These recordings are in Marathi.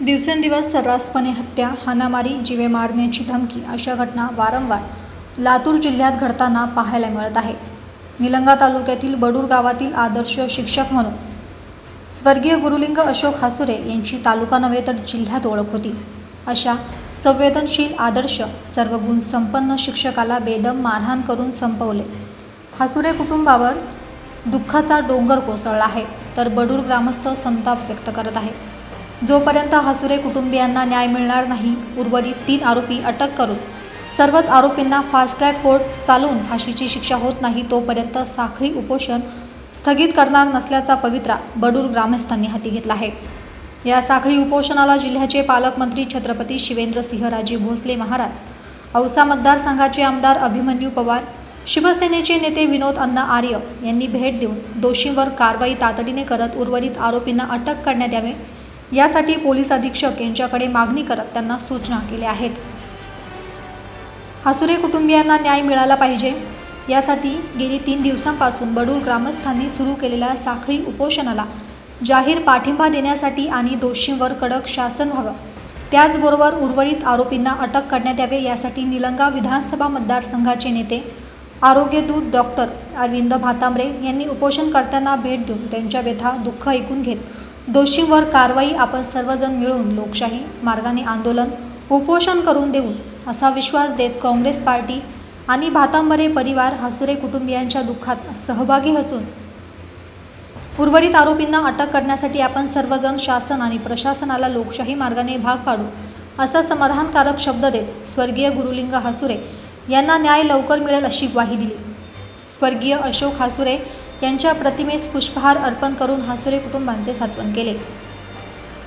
दिवसेंदिवस सर्रासपणे हत्या हाणामारी जीवे मारण्याची धमकी अशा घटना वारंवार लातूर जिल्ह्यात घडताना पाहायला मिळत आहे. निलंगा तालुक्यातील बडूर गावातील आदर्श शिक्षक म्हणून स्वर्गीय गुरुलिंग अशोक हासुरे यांची तालुका नव्हे तर जिल्ह्यात ओळख होती. अशा संवेदनशील आदर्श सर्व गुण संपन्न शिक्षकाला बेदम मारहाण करून संपवले. हासुरे कुटुंबावर दुःखाचा डोंगर कोसळला आहे तर बडूर ग्रामस्थ संताप व्यक्त करत आहे. जोपर्यंत हासुरे कुटुंबियांना न्याय मिळणार नाही उर्वरित तीन आरोपी अटक करून. सर्वच आरोपींना फास्ट ट्रॅक कोर्ट चालवून फाशीची शिक्षा होत नाही तोपर्यंत साखळी उपोषण स्थगित करणार नसल्याचा पवित्रा बडूर ग्रामस्थांनी हाती घेतला आहे. या साखळी उपोषणाला जिल्ह्याचे पालकमंत्री छत्रपती शिवेंद्रसिंहराजे भोसले महाराज औसा मतदारसंघाचे आमदार अभिमन्यू पवार शिवसेनेचे नेते विनोद अण्णा आर्य यांनी भेट देऊन दोषींवर कारवाई तातडीने करत उर्वरित आरोपींना अटक करण्यात यावे यासाठी पोलीस अधीक्षक यांच्याकडे मागणी करत त्यांना सूचना केल्या आहेत. हासुरे कुटुंबियांना न्याय मिळाला पाहिजे. यासाठी गेली तीन दिवसांपासून बडूर ग्रामस्थांनी सुरू केलेल्या साखळी उपोषणाला जाहीर पाठिंबा देण्यासाठी आणि दोषींवर कडक शासन व्हावं. त्याचबरोबर उर्वरित आरोपींना अटक करण्यात यावे यासाठी निलंगा विधानसभा मतदारसंघाचे नेते आरोग्यदूत डॉक्टर अरविंद भातांबरे यांनी उपोषणकर्त्यांना भेट देऊन त्यांच्या व्यथा दुःख ऐकून घेत दोषींवर कारवाई आपण सर्वजण मिळून लोकशाही मार्गाने आंदोलन उपोषण करून देऊन असा विश्वास देत काँग्रेस पार्टी आणि भातांबरे परिवार हासुरे कुटुंबियांच्या दुःखात सहभागी असून उर्वरित आरोपींना अटक करण्यासाठी आपण सर्वजण शासन आणि प्रशासनाला लोकशाही मार्गाने भाग पाडू असा समाधानकारक शब्द देत स्वर्गीय गुरुलिंग हासुरे यांना न्याय लवकर मिळेल अशी ग्वाही दिली. स्वर्गीय अशोक हासुरे यांच्या प्रतिमेस पुष्पहार अर्पण करून हासुरे कुटुंबांचे सांत्वन केले.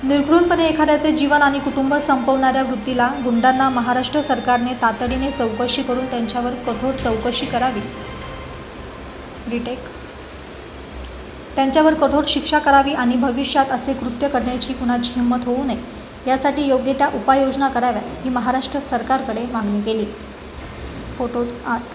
निर्घृणपणे एखाद्याचे जीवन आणि कुटुंब संपवणाऱ्या वृत्तीला गुंडांना महाराष्ट्र सरकारने तातडीने चौकशी करून त्यांच्यावर कठोर चौकशी करावी. रिटेक त्यांच्यावर कठोर शिक्षा करावी आणि भविष्यात असे कृत्य करण्याची कुणाची हिंमत होऊ नये यासाठी योग्य त्या उपाययोजना कराव्यात ही महाराष्ट्र सरकारकडे मागणी केली. फोटोज आठ.